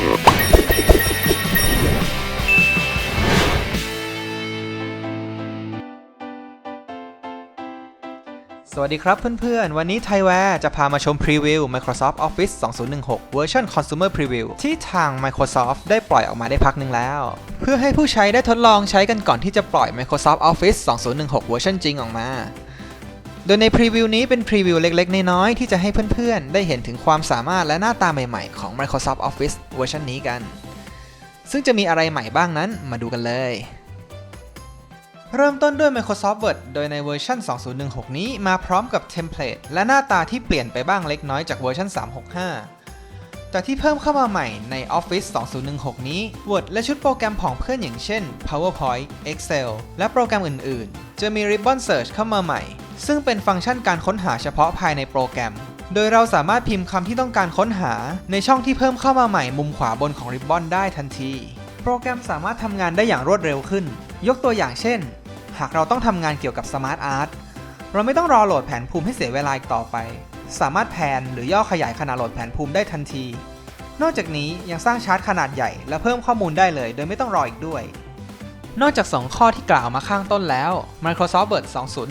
สวัสดีครับเพื่อนๆ วันนี้ไทยแวร์จะพามาชมพรีวิว Microsoft Office 2016 เวอร์ชัน Consumer Preview ที่ทาง Microsoft ได้ปล่อยออกมาได้พักหนึ่งแล้ว เพื่อให้ผู้ใช้ได้ทดลองใช้กันก่อนที่จะปล่อย Microsoft Office 2016 เวอร์ชันจริงออกมา โดยในพรีวิวนี้เป็นพรีวิวเล็กๆ น้อยๆ ที่จะให้เพื่อนๆ ได้เห็นถึงความสามารถและหน้าตาใหม่ๆ ของ Microsoft Office เวอร์ชันนี้กัน ซึ่งจะมีอะไรใหม่บ้างนั้นมาดูกันเลย เริ่มต้นด้วย Microsoft Word โดยในเวอร์ชัน2016 นี้มาพร้อมกับเทมเพลตและหน้าตาที่เปลี่ยนไปบ้างเล็กน้อยจากเวอร์ชัน365 แต่ที่เพิ่มเข้ามาใหม่ใน Office 2016 นี้ Word และชุดโปรแกรมของเพื่อนอย่างเช่น PowerPoint Excel และโปรแกรมอื่นๆ จะมี Ribbon Search เข้ามาใหม่ ซึ่งเป็นฟังก์ชันการค้นหาเฉพาะภายในโปรแกรม โดยเราสามารถพิมพ์คำที่ต้องการค้นหาในช่องที่เพิ่มเข้ามาใหม่มุมขวาบนของ Ribbon ได้ทันที โปรแกรมสามารถทำงานได้อย่างรวดเร็วขึ้น ยกตัวอย่างเช่น หากเราต้องทำงานเกี่ยวกับ Smart Art เราไม่ต้องรอโหลดแผนภูมิให้เสียเวลาอีกต่อไป สามารถแพนหรือย่อขยายขนาดโหลดแผนภูมิได้ทันที นอกจากนี้ยังสร้างชาร์ตขนาดใหญ่และเพิ่มข้อมูลได้เลย โดยไม่ต้องรออีกด้วย นอกจาก 2 ข้อที่กล่าวมาข้างต้นแล้ว Microsoft Word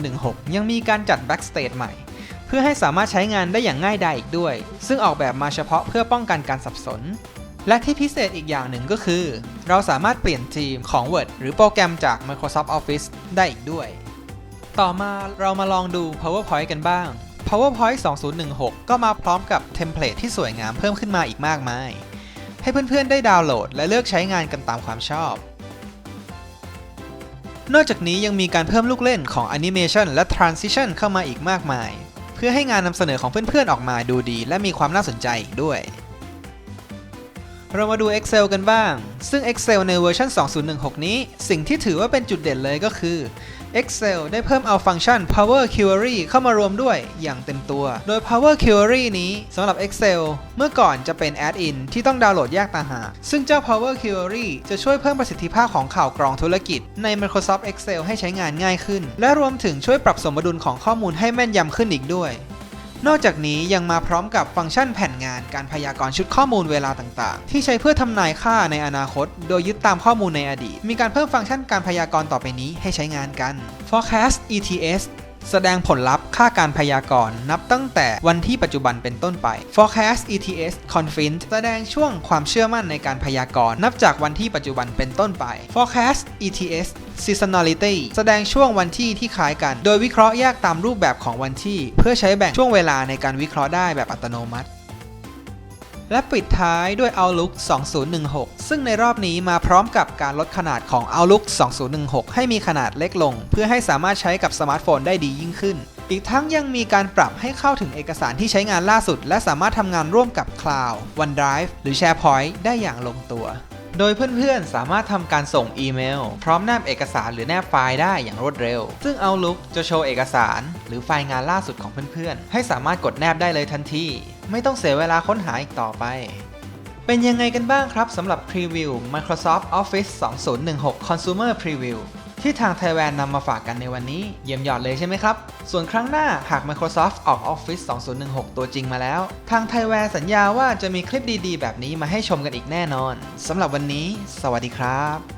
2016 ยังมีการจัด Backstage ใหม่ เพื่อให้สามารถใช้งานได้อย่างง่ายดายอีกด้วย ซึ่งออกแบบมาเฉพาะเพื่อป้องกันการสับสน และที่พิเศษอีกอย่างหนึ่งก็คือ เราสามารถเปลี่ยนทีมของ Word หรือโปรแกรมจาก Microsoft Office ได้อีกด้วย ต่อมาเรามาลองดู PowerPoint กันบ้าง PowerPoint 2016 ก็มาพร้อมกับเทมเพลตที่สวยงามเพิ่มขึ้นมาอีกมากมาย ให้เพื่อนๆได้ดาวน์โหลดและเลือกใช้งานกันตามความชอบ นอกจากนี้ยังมีการเพิ่มลูกเล่นของแอนิเมชันและทรานซิชันเข้ามาอีกมากมาย เพื่อให้งานนำเสนอของเพื่อนๆออกมาดูดีและมีความน่าสนใจอีกด้วย เรามาดู Excel กันบ้าง ซึ่ง Excel ในเวอร์ชัน 2016 นี้ สิ่งที่ถือว่าเป็นจุดเด่นเลยก็คือ Excel ได้เพิ่มเอาฟังก์ชัน Power Query เข้ามารวมด้วยอย่างเต็มตัว โดย Power Query นี้สำหรับ Excel เมื่อก่อนจะเป็น Add-in ที่ต้องดาวน์โหลดแยกต่างหากซึ่งเจ้า Power Query จะช่วยเพิ่มประสิทธิภาพของข่าวกรองธุรกิจ ใน Microsoft Excel ให้ใช้งานง่ายขึ้น และรวมถึงช่วยปรับสมดุลของข้อมูลให้แม่นยำขึ้นอีกด้วย นอกจากนี้ยังมาพร้อมกับฟังก์ชันแผ่นงานการพยากรณ์ชุดข้อมูลเวลาต่างๆ ที่ใช้เพื่อทำนายค่าในอนาคต โดยยึดตามข้อมูลในอดีต มีการเพิ่มฟังก์ชันการพยากรณ์ต่อไปนี้ให้ใช้งานกัน forecast ETS แสดงผลลัพธ์ค่าการพยากรณ์นับตั้งแต่วันที่ปัจจุบันเป็นต้นไป forecast ETS confident แสดงช่วงความเชื่อมั่นในการพยากรณ์นับจากวันที่ปัจจุบันเป็นต้นไป forecast ETS seasonality แสดงช่วงวันที่ที่คล้ายกัน โดยวิเคราะห์แยกตามรูปแบบของวันที่ เพื่อใช้แบ่งช่วงเวลาในการวิเคราะห์ได้แบบอัตโนมัติและปิดท้ายด้วย Outlook 2016 ซึ่งในรอบนี้มาพร้อมกับการลดขนาดของ Outlook 2016 ให้มีขนาดเล็กลง เพื่อให้สามารถใช้กับสมาร์ทโฟนได้ดียิ่งขึ้น อีกทั้งยังมีการปรับให้เข้าถึงเอกสารที่ใช้งานล่าสุด และสามารถทำงานร่วมกับ Cloud OneDrive หรือ SharePoint ได้อย่างลงตัว โดยเพื่อนๆ สามารถทำการส่งอีเมล พร้อมแนบเอกสารหรือแนบไฟล์ได้อย่างรวดเร็ว ซึ่ง Outlook จะโชว์เอกสาร หรือไฟล์งานล่าสุดของเพื่อนๆ ให้สามารถกดแนบได้เลยทันที ไม่ต้องเสียเวลาค้นหาอีกต่อไป เป็นยังไงกันบ้างครับสำหรับพรีวิว Microsoft Office 2016 Consumer Preview ที่ทางไทยแวนนำมาฝากกันในวันนี้เยี่ยมยอดเลยใช่ไหมครับ ส่วนครั้งหน้าหาก Microsoft ออก Office 2016 ตัวจริงมาแล้ว ทางไทยแวนสัญญาว่าจะมีคลิปดีๆ แบบนี้มาให้ชมกันอีกแน่นอนสำหรับวันนี้ สวัสดีครับ